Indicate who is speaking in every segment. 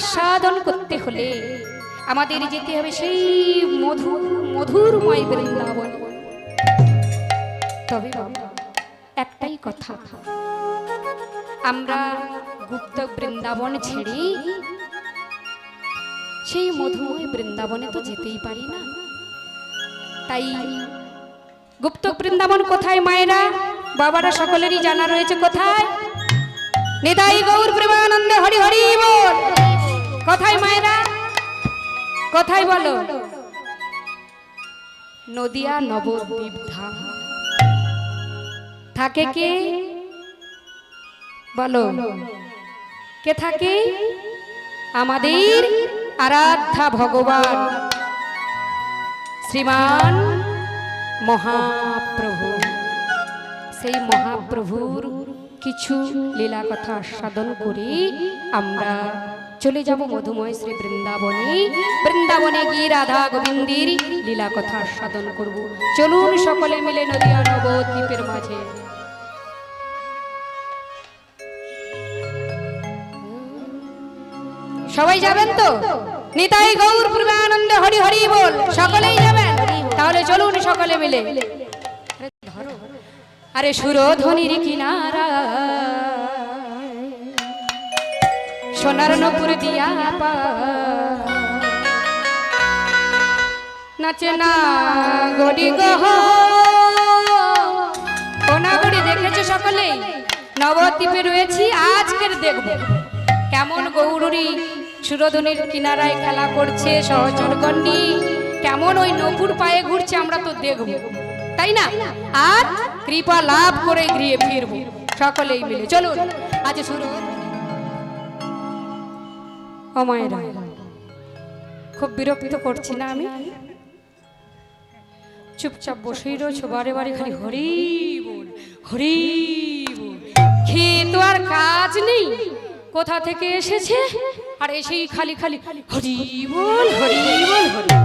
Speaker 1: আস্বাদন করতে হলে আমাদের যেতে হবে সেই মধু, মধুরময় বৃন্দাবন। তবে একটাই কথা। আমরা গুপ্ত বৃন্দাবন ছেড়ে সেই মধুময় বৃন্দাবনে তো যেতেই পারি না। তাই গুপ্ত বৃন্দাবন কোথায় মায়েরা? বাবারা সকলেরই জানা রয়েছে কোথায়? নিতাই গৌর প্রেমানন্দে হরি হরি বল। কোথায় মায়েরা কোথায় বলো। নদিয়া নবদ্বীপ ধাম থাকে কে? বলো। কে থাকে? আমাদের আরাধ্যা ভগবান। শ্রীমান মহাপ্রভু। সেই মহাপ্রভুর কিছু লীলা কথা আস্বাদন করে আমরা চলে যাব মধুময় শ্রী বৃন্দাবনে। বৃন্দাবনে গিয়ে রাধা গোবিন্দের লীলা কথা আস্বাদন করব। চলুন সকলে মিলে নদিয়া নবদ্বীপের মাঝে। সবাই যাবেন তো? নিতাই গৌর পূর্বানন্দ হরি হরি বল, সকলেই যাবেন? তাহলে চলুন সকলে মিলে। আরে সুরধ্বনির কিনারা। সোনার নপুর দিয়া নাচে না গড়ি গহ কোনাগুড়ি দেখেছ সকলেই নবদ্বীপে রয়েছি, আজকের দেখব। কেমন গৌরী সুরধনির কিনারায় খেলা করছে সহচর সহচরগণ্ডি কেমন ওই নপুর পায়ে ঘুরছে আমরা তো দেখব। তাই না? আর কৃপা লাভ করে গৃহে ফিরবো। সকলেই মিলে। চলুন, আজ শুরু ও মায়েরা খুব বিরক্ত করছি না আমি। চুপচাপ বসেই রয়েছো, বারে বারে খালি হরি হরি খেয়ে তো আর কাজ নেই। কোথা থেকে এসেছে? আর এসেই খালি খালি হরি বল হরি বল, হরি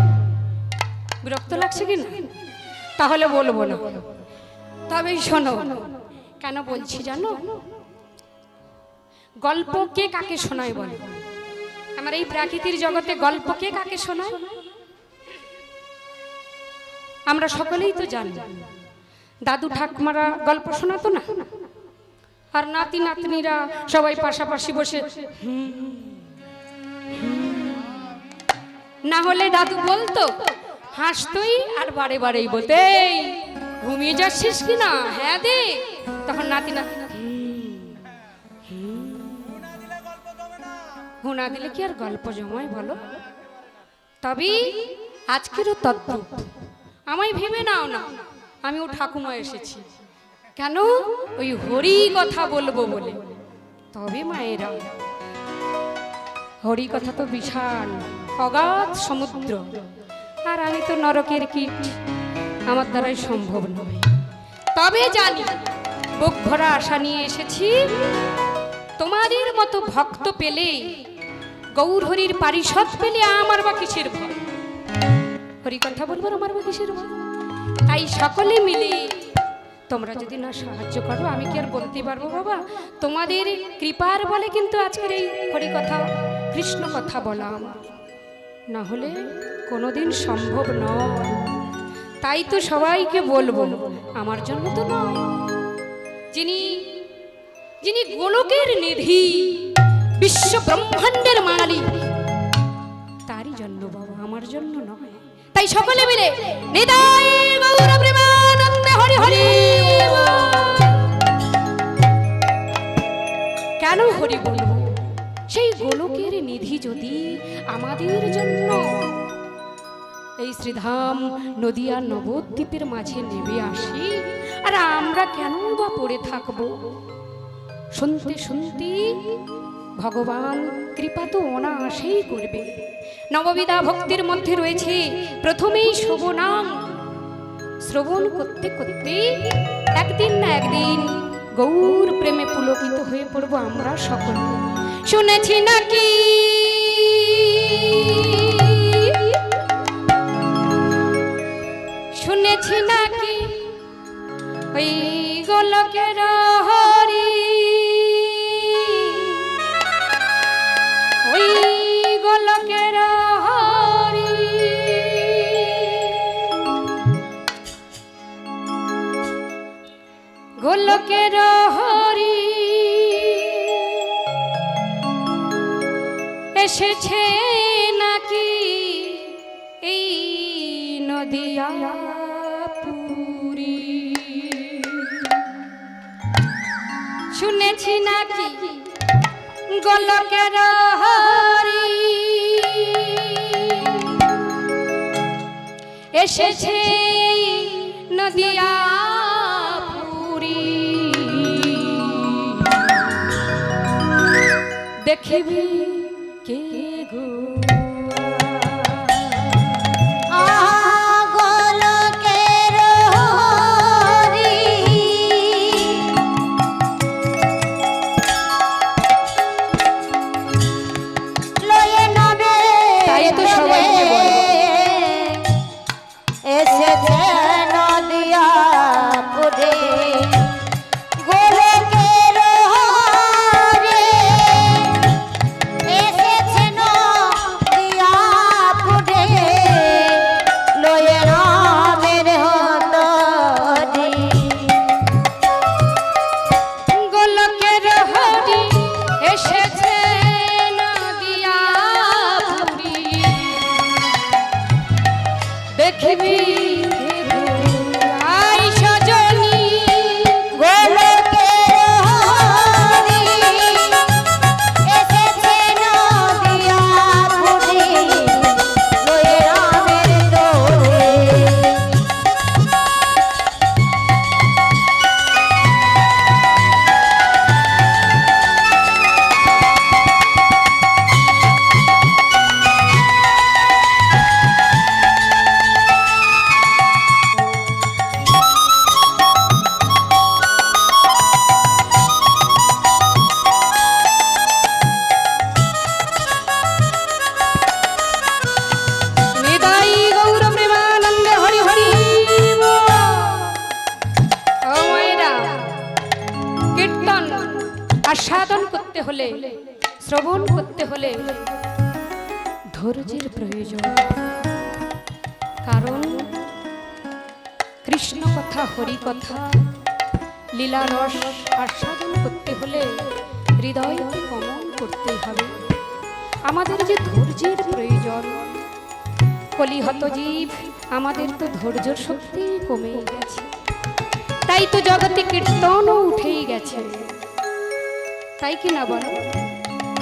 Speaker 1: বিরক্ত লাগছে কি না? তাহলে বলব না। তবে শোনো, কেন বলছি জানো? গল্প কে কাকে শোনায় বলে? আমার এই প্রাকৃতির জগতে গল্প কে কাকে শোনায়? আমরা সকলেই তো জানি দাদু ঠাকুমারা গল্প শোনাতো না? আর নাতি নাতনিরা সবাই পাশাপাশি বসে। না হলে দাদু বলতো হাসতই আর বারে বারেই বলতে "এই, ঘুমিয়ে যাচ্ছিস কি না? হ্যাঁ দে। তখন নাতি নাতি হোনা দিলে কি আর গল্প জমায় বলো? তবে আজকেরও তদ্রূপ। আমায় ভেবে নাও না আমি ও ঠাকুমা এসেছি। কেন? ওই হরি কথা বলব বলে। তবে মায়েরা হরি কথা তো বিশাল অগাধ সমুদ্র। আর আমি তো নরকের কীট আমার দ্বারাই সম্ভব নয়। তবে জানি বুক ভরা আশা নিয়ে এসেছি। তোমাদের মতো ভক্ত পেলে গৌর হরির পারিষদ পেলে আমার বা কিসের ভয়? হরি কথা বলব আমার বা কিসের ভয়? তাই সকলে মিলে তোমরা যদি না সাহায্য করো, আমি কি আর বলতে পারব বাবা? তোমাদের কৃপার বলে কিন্তু আজকের এই হরি কথা, কৃষ্ণ কথা বলা আমার। না হলে কোনোদিন সম্ভব নয়। তাই তো সবাইকে বলব, আমার জন্য তো নয়। যিনি যিনি গোলকের নিধি বিশ্ব ব্রহ্মাণ্ডের মালিক। তারই জন্য বাবা, আমার জন্য নয়। তাই সকলে মিলে হরি হরি। কেন হরি বলব? সেই গোলকের নিধি যদি আমাদের জন্য। এই শ্রীধাম নদিয়া নবদ্বীপের মাঝে নেমে আসি, আর আমরা কেন বা পড়ে থাকব? শুনতে শুনতে ভগবান, কৃপা তো অনায়াসেই করবে। নববিধা ভক্তির মধ্যে রয়েছে, প্রথমেই শোভনাম শ্রবণ করতে করতে একদিন না একদিন গৌর প্রেমে পুলকিত হয়ে পড়ব আমরা সকলে। শুনেছি নাকি? শুনেছি নাকি? ওই গোলকের গোলকের হরি এসেছে নাকি এই নদিয়া পুরী শুনেছি নাকি গোলকের হরি এসেছে নদিয়া দেখিবি কথা। লীলা রস আস্বাদন করতে হলে হৃদয়কে কমন করতে হবে। আমাদের যে ধৈর্যের প্রয়োজন, কলিহত জীব, আমাদের তো ধৈর্য শক্তি কমে গেছে। তাই তো জগতে কীর্তনও উঠেই গেছে। তাই কি না বলো?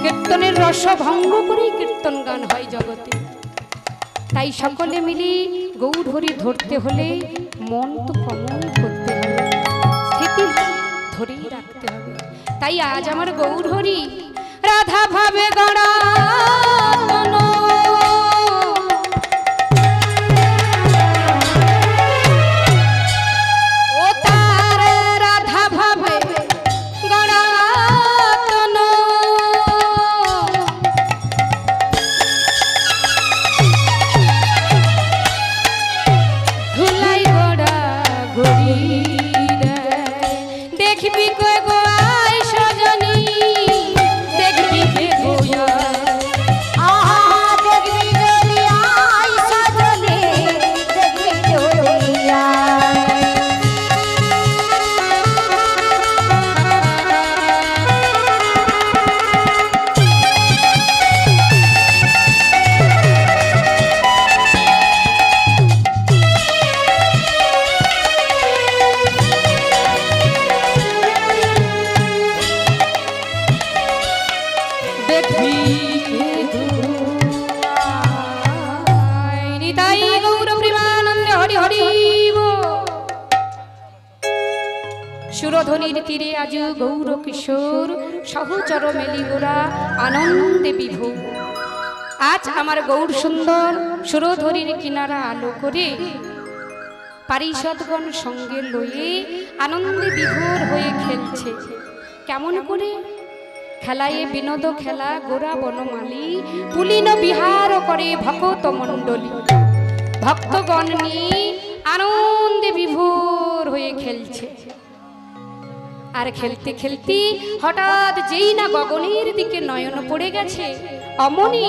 Speaker 1: কীর্তনের রস ভঙ্গ করেই কীর্তন গান হয় জগতে। তাই সকলে মিলে গৌর ধরতে হলে মন তো কমন ধরেই রাখতে হবে। তাই আজ আমার গৌর হরি রাধা ভাবে গড়া কিশোর সহচর মেলিগোরা আনন্দে বিভোর আজ আমার গৌর সুন্দর সুরধরির কিনারা আলো করে পারিষদগণ সঙ্গে লয়ে আনন্দে বিভোর হয়ে খেলছে। কেমন করে? খেলায় বিনোদ খেলা, গোরা বনমালী, পুলিন বিহার করে ভকত মণ্ডলী। ভক্তগণ নিয়ে আনন্দে বিভোর হয়ে খেলছে। আর খেলতে খেলতে হঠাৎ যেই না গগনের দিকে নয়ন পড়ে গেছে, অমনি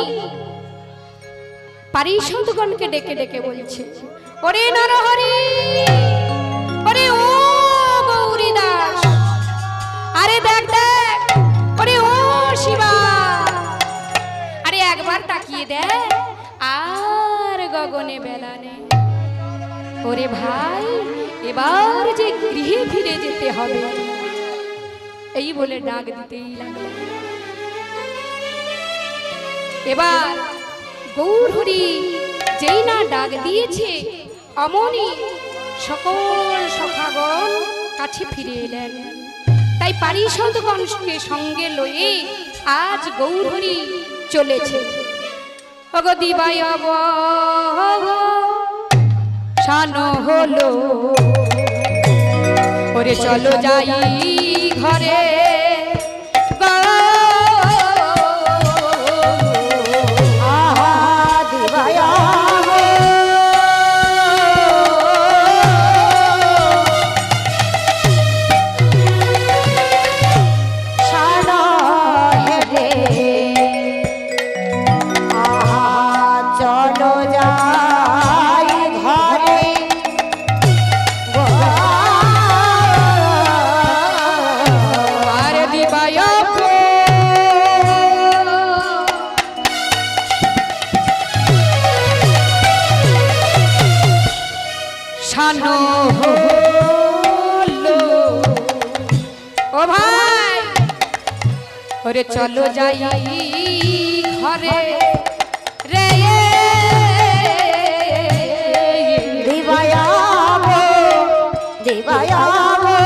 Speaker 1: পারিষদগণকে ডেকে ডেকে বলছে, ওরে নরহরি, ওরে ও গৌরী দাস আরে দেখ দেখ, ওরে ও শিবা, আরে একবার তাকিয়ে দেখ, আর গগনে বেলা নেই। ওরে ভাই, এবার যে গৃহে ফিরে যেতে হবে এই বলে ডাক দিতেই লাগল। এবার গৌরহরি যেই না ডাক দিয়েছে, অমনি সকল সখাগণ কাছে ফিরে এলেন। তাই পারিষদগণকে সঙ্গে লয়ে আজ গৌরহরি চলেছে। অগদিবায় শানো হলো। ওরে চলো যাই। ঘরে ওরে চলো যাই ঘরে রে।
Speaker 2: দিবায়াবো দিবায়াবো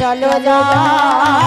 Speaker 2: চলো যাই।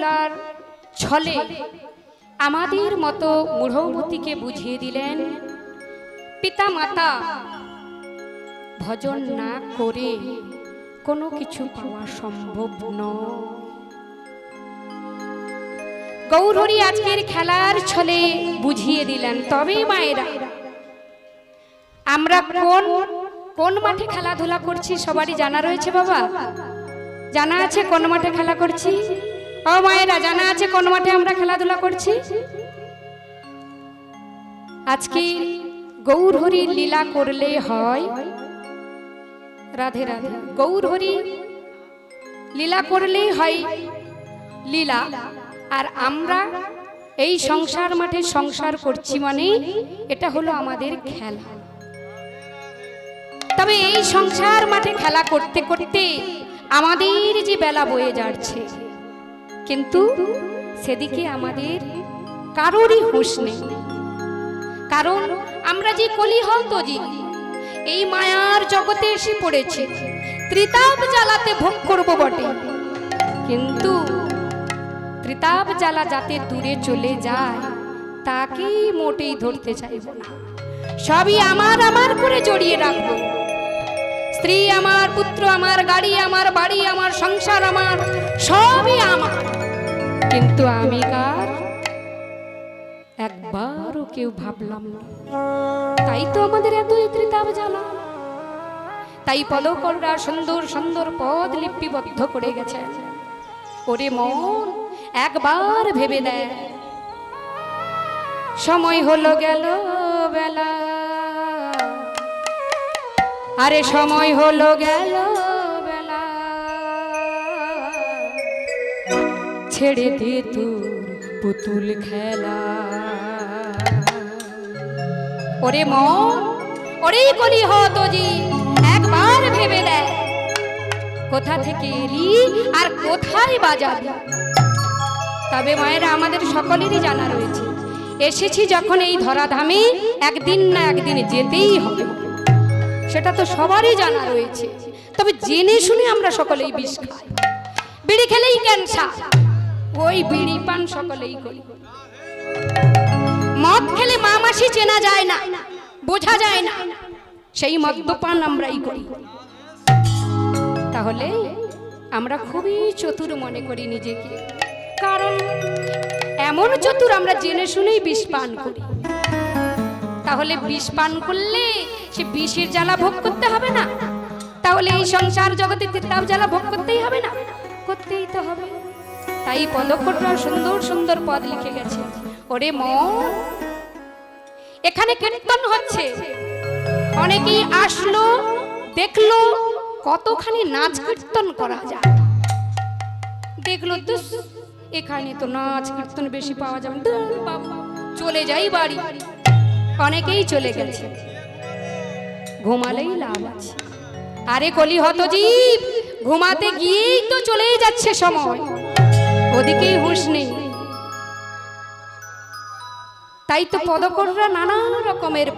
Speaker 1: খেলাধুলার ছলে আমাদের মতো মূঢ়মতিকে বুঝিয়ে দিলেন পিতা মাতা ভজন না করে কোনো কিছু পাওয়া সম্ভব নয়। গৌরহরি আজকের খেলার ছলে বুঝিয়ে দিলেন, তবে মায়েরা, আমরা কোন কোন মাঠে খেলাধুলা করছি সবারই জানা রয়েছে বাবা? জানা আছে কোন মাঠে খেলা করছি? ও মায়েরা জানা আছে, কোন মাঠে আমরা খেলাধুলা করছি? আজকে গৌরহরি লীলা করলে হয়? রাধে রাধে। গৌরহরি, লীলা করলেই হয় লীলা। আর আমরা এই সংসার মাঠে সংসার করছি মানে এটা হলো আমাদের খেলা। তবে এই সংসার মাঠে খেলা করতে করতে আমাদের যে বেলা বয়ে যাচ্ছে কিন্তু সেদিকে আমাদের কারোরই হুঁশ নেই। কারণ আমরা যে কলিহল তজি এই মায়ার জগতে এসে পড়েছি, ত্রিতাপ জ্বালাতে ভোগ করব বটে। কিন্তু ত্রিতাপ জ্বালা যাতে দূরে চলে যায় তাকে মোটেই ধরতে চাইব না। সবই আমার আমার করে জড়িয়ে রাখব। স্ত্রী আমার, পুত্র আমার, গাড়ি আমার, বাড়ি আমার, সংসার আমার, সবই আমার। কিন্তু আমি কার? একবারও কেউ ভাবলাম না। তাই তো আমাদের এত ত্রিতাপ জ্বালা। তাই পদকররা সুন্দর সুন্দর পদ লিপিবদ্ধ করে গেছে ওরে মন, একবার ভেবে দেয় সময় হলো গেল বেলা। আরে সময় হলো গেল বেলা। ছেড়ে দে তোর পুতুল খেলা। ওরে মন ওরে কলি হতজি একবার ভেবে দেয় কোথা থেকে এলি আর কোথায় বাজাবি? তবে মায়েরা, আমাদের সকলেরই জানা রয়েছে। এসেছি যখন এই ধরাধামে, একদিন না একদিন যেতেই হবে। সেটা তো সবারই জানা রয়েছে। তবে জেনে শুনে আমরা সকলেই বিষ খাই। বিড়ি খেলেই ক্যান্সার। ওই বিড়ি পান সকলেই করি। মদ খেলে মা মাসি চেনা যায় না, বোঝা যায় না। সেই মদ্যপান আমরাই করি। তাহলে আমরা খুবই চতুর মনে করি নিজেকে। কারণ এমন চতুর আমরা জেনে শুনেই বিষ পান করি। তাহলে বিষ পান করলে সে বিষের জ্বালা ভোগ করতে হবে না। তাহলে এই সংসার জগতে তিতাব জ্বালা ভোগ করতেই হবে না। করতেই তো হবে। তাই পদক্ষরা সুন্দর সুন্দর পদ লিখে গেছে। ওরে মন, এখানে কীর্তন হচ্ছে। অনেকেই আসলো, দেখল, কতখানি নাচ কীর্তন করা যায়। দেখল তো এখানে তো নাচ কীর্তন বেশি পাওয়া যাবে চলে যাই বাড়ি। অনেকেই চলে গেছে। ঘুমালেই লাভ আছে। আরে কলি হত জীব ঘুমাতে গিয়েই তো চলেই যাচ্ছে সময়। ওদিকেই হুঁশ নেই। তাই তো পদকররা নানান রকমের